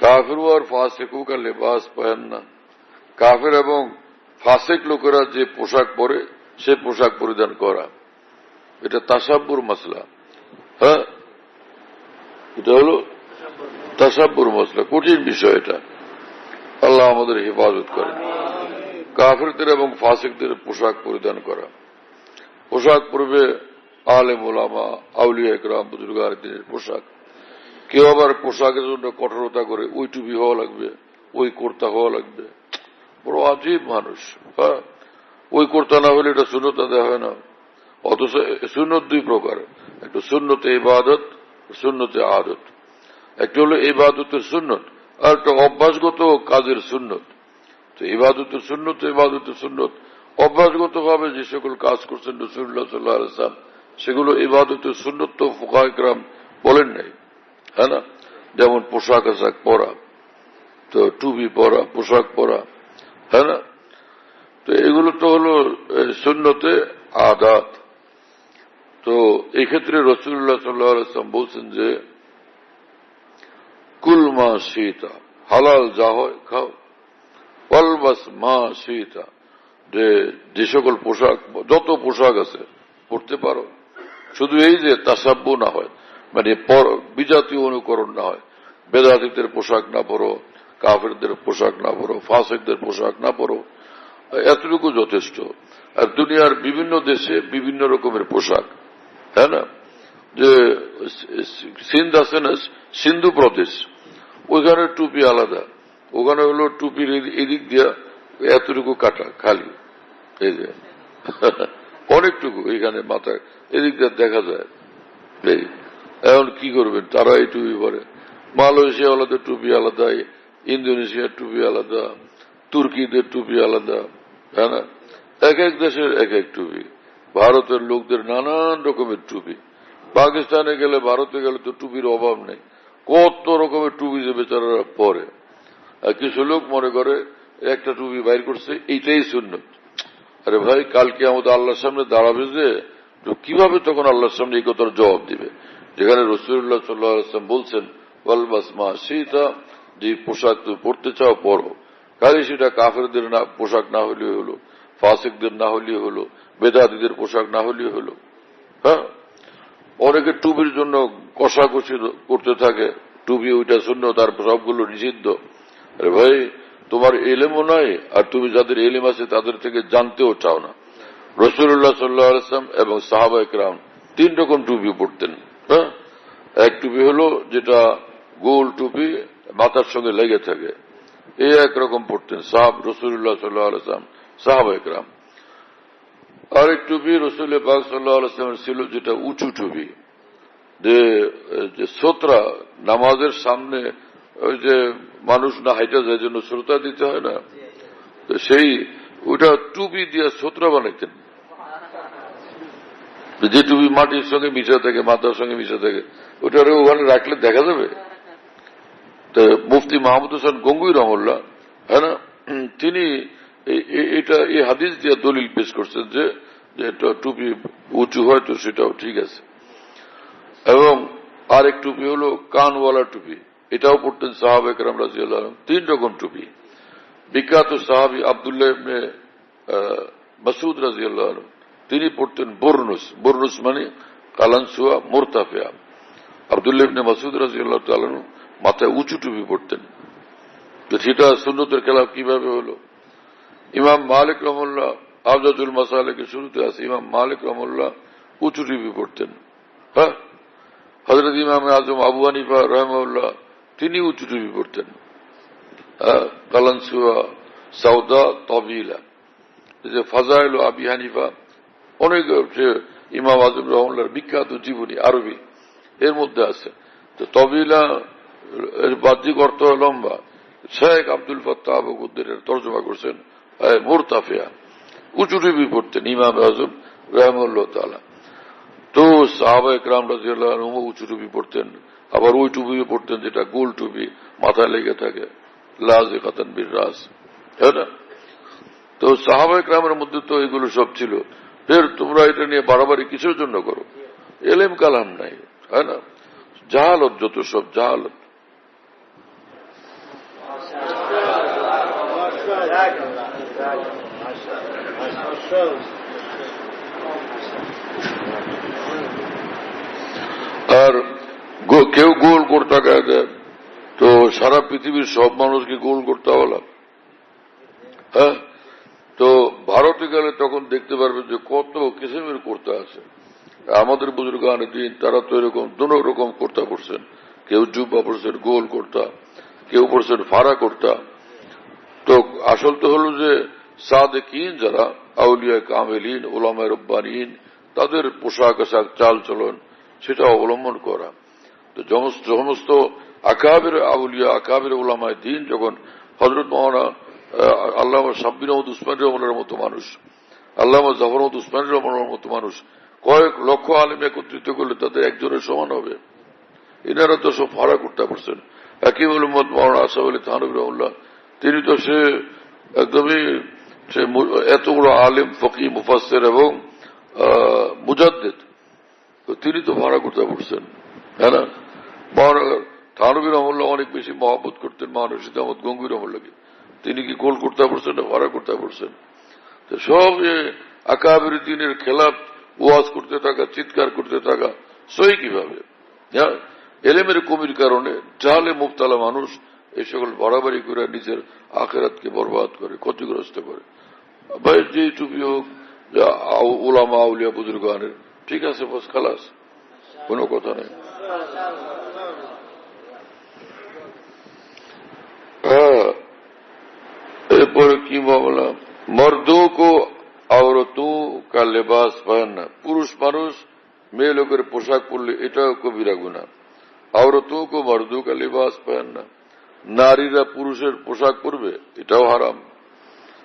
কাফির আর ফাসেকু কা লেবাস পহেননা। কাফের এবং ফাসেক লোকেরা যে পোশাক পরে, সে পোশাক পরিধান করা। এটা তাসাব্বুর মশলা হ্যাঁ? এটা হলো তাসাব্বুর মশলা কঠিন বিষয় এটা। আল্লাহ আমাদের হেফাজত করেন। কাফেরদের এবং ফাসিকদের পোশাক পরিধান করা। পোশাক পরবে আলেম ওলামা আউলিয়া একরাম বুজুর্গ আর দিনের পোশাক। কেউ আবার পোশাকের জন্য কঠোরতা করে, ওই টুপি হওয়া লাগবে, ওই কর্তা হওয়া লাগবে। বড় আজীব মানুষ হ্যাঁ? ওই কর্তা না হলে এটা শূন্যতা দেওয়া হয় না। অথচ সুন্নত দুই প্রকার, একটা শূন্যতে ইবাদত শূন্যতে আদত। একটা হলো ইবাদতের সুন্নত, আর একটা অভ্যাসগত কাজের সুন্নত। তো ইবাদতের সুন্নত ইবাদতের সুন্নত অভ্যাসগত ভাবে যে সকল কাজ করছেন রসুল্লাহ সাল্লাহ আলসালাম সেগুলো ইবাদতের সুন্নত তো ফুকাহাম বলেন নাই। হ্যাঁ না যেমন পোশাক আশাক পরা তো টুপি পরা পোশাক পরা হ্যাঁ না তো এগুলো তো হলো সুন্নতে আদাত তো এক্ষেত্রে রসুল্লাহ সাল্লাম বলছেন যে কুল মা সীতা হালাল যা হয় খাও অলবাস মা সীতা যে যে সকল পোশাক যত পোশাক আছে পড়তে পারো শুধু এই যে তাসাব্য না হয় মানে বিজাতীয় অনুকরণ না হয়। বেদাতিদের পোশাক না পরো, কাফেরদের পোশাক না পরো, ফাসেকদের পোশাক না পরো, এতটুকু যথেষ্ট। আর দুনিয়ার বিভিন্ন দেশে বিভিন্ন রকমের পোশাক হ্যাঁ না? যে সিন্ধ আছে না, সিন্ধু প্রদেশ, ওইখানে টুপি আলাদা, ওখানে হলো টুপির এদিক দিয়া এতটুকু কাটা, খালি, এই যে। অনেকটুকু এখানে মাথায়, এদিক দিয়ে দেখা যায়, এই। এখন কি করবেন তারা এই টুপি পরে। মালয়েশিয়া আলাদা, টুপি আলাদা, ইন্দোনেশিয়ার টুপি আলাদা, তুর্কিদের টুপি আলাদা হ্যাঁ না? এক এক দেশের এক এক টুপি। ভারতের লোকদের নানান রকমের টুপি। পাকিস্তানে গেলে, ভারতে গেলে তো টুপির অভাব নেই। কত রকমের টুপি যে বেচারারা পরে। আর কিছু লোক মনে করে, একটা টুপি বাইর করছে, এইটাই শূন্য আরে ভাই, কালকে আমাদের আল্লাহর সামনে দাঁড়াবে যে কীভাবে তখন আল্লাহর সামনে এই কথার জবাব দিবে? যেখানে রসুল্লাহ সাল্লাম বলছেন ওয়ালবাস মা সীতা যে পোশাক তুমি পড়তে চাও পড়ো কাজে সেটা কাফেরদের না, পোশাক না হলেও হলো, ফাসিকদের না হলেও হলো বেদাদিদের পোশাক না হলেও হলো। হ্যাঁ? অনেকে টুপির জন্য কষাকষি করতে থাকে, টুপি ওইটা শূন্য তার সবগুলো নিষিদ্ধ। আরে ভাই, তোমার এলেমও নয় আর তুমি যাদের এলেম আছে তাদের থেকে জানতেও চাও না। রসুল্লাহ সাল্লাহ আলসালাম এবং সাহাবা একরাম তিন রকম টুপি পড়তেন হ্যাঁ? এক টুপি হলো যেটা গোল টুপি, মাথার সঙ্গে লেগে থাকে। এই একরকম পড়তেন। সাহাব রসুল্লাহ সাল্লাহ আলসালাম সাহাবা একরাম। আরেক টুপি রসুল পাক সাল্লাহ ছিল যেটা উঁচু টুপি। যে সোতরা নামাজের সামনে ওই যে মানুষ না হাইটা যায় জন্য শ্রোতা দিতে হয় না? তো সেই, ওটা টুপি দিয়ে সোতরা বানাইতেন। যে টুপি মাটির সঙ্গে মিশা থাকে মাথার সঙ্গে মিশা থাকে। ওটারে ওখানে রাখলে দেখা যাবে। তো মুফতি মাহমুদ হোসেন গঙ্গুই রহমল্লা হ্যাঁ না? তিনি এটা, এই হাদিস দিয়ে দলিল পেশ করছেন যে টুপি উঁচু হয় তো সেটাও ঠিক আছে। এবং আরেক টুপি হলো কানওয়ালা টুপি। এটাও পড়তেন সাহাব একরাম রাজি আলম তিন রকম টুপি। বিখ্যাত সাহাবি আবদুল্লাহ ইবনে মাসুদ রাজি আলম তিনি পড়তেন বর্নুস। বর্নুস মানে কালানসুয়া, মোরতাফিয়া। আবদুল্লাহ মাসুদ রাজি আল্লাহ মাথায় উঁচু টুপি পড়তেন তো সেটা সুন্নতের খেলাফ কীভাবে হলো? ইমাম মালিক রহমুল্লাহ আফজাদুল মাসালেকে শুরুতে আছে, ইমাম মালিক রহমুল্লাহ উঁচু টুপি পড়তেন হ্যাঁ? হজরত ইমাম আজম আবু হানিফা রহমউল্লাহ তিনি উঁচু টুপি পড়তেন কালানসুয়া সাউদা তবিলা। যে ফাজাইল আবি হানিফা অনেক ইমাম আজম রহমুল্লাহর বিখ্যাত জীবনী আরবি, এর মধ্যে আছে। তো তবিলা, এর বাহ্যিক অর্থ লম্বা। শেখ আব্দুল ফত্তাহ আবুদ্দের তর্জমা করছেন মোরতাফিয়া। উঁচু টুপি পড়তেন ইমাম আজম রহমুল্লাহ তালা তো সাহাবা একরাম রাজিয়াল্লাহ উঁচু টুপি পড়তেন, আবার ওই টুপি পড়তেন যেটা গোল টুপি মাথায় লেগে থাকে, লাজ বীর রাজ না তো সাহাবা একরামের মধ্যে তো এগুলো সব ছিল। ফের তোমরা এটা নিয়ে বাড়াবাড়ি কিসের জন্য করো? এলেম কালাম নাই হ্যাঁ না? জাহালত যত সব জাহালত। আর কেউ গোল করতে গেছে তো সারা পৃথিবীর সব মানুষকে গোল করতে হলাম ভারতে গেলে তখন দেখতে পারবে যে কত কিসিমের করতে আছে। আমাদের বুজুর্গান দিন তারা তো এরকম দু রকম কর্তা পড়ছেন কেউ জুব্বা পড়ছেন গোল কর্তা, কেউ পড়ছেন ফাড়া কর্তা। তো আসল তো হলো যে সাদেকিন যারা, আউলিয়া কামেলিন, ওলামায় রব্বানিন, তাদের পোশাক আশাক চাল চলন সেটা অবলম্বন করা। তো সমস্ত আকাবের আউলিয়া, আকাবের ওলামায় দিন যখন হজরত মহানা আল্লাহ সাব্বির রহমদ উসমান রহমানের মতো মানুষ। আল্লাহ জাফর রহমদ উসমান রহমানের মতো মানুষ। কয়েক লক্ষ আলেম একত্রিত করলে তাদের একজনের সমান হবে। এনারা তো সব ফাড়া করতে পারছেন। হাকিম মোহাম্মদ মহানা আসাফ আলী থানবী রহমুল্লাহ তিনি তো সে একদমই সে এত বড় আলেম ফকি মুফাসের এবং মুজাদ্দেদ। তিনি তো ভাড়া করতে পারছেন হ্যাঁ না? থানবী রহমুল্লাহ অনেক বেশি মহাবত করতেন মহানসিদ আহমদ গঙ্গুর রহমুল্লাহকে তিনি কি গোল করতে পারছেন না ভাড়া করতে পারছেন? তো সব আকাবের দিনের খেলাফ ওয়াজ করতে থাকা, চিৎকার করতে থাকা, সই কীভাবে? হ্যাঁ? এলেমের কমির কারণে জালে মুক্তালা মানুষ এই সকল বাড়াবাড়ি করে নিজের আখেরাতকে বরবাদ করে, ক্ষতিগ্রস্ত করে। যে টুপি হোক ওলামা আউলিয়া বুজুর্গানের, ঠিক আছে, বস, খালাস? কোনো কথা নেই হ্যাঁ এরপরে কি মামলা মর্দों को औरतों का लिबास पहनना পুরুষ মানুষ মেয়ে লোকের পোশাক পরলে এটাও কবিরা গুণা औरतों को मर्दों का लिबास पहनना নারীরা পুরুষের পোশাক পরবে এটাও হারাম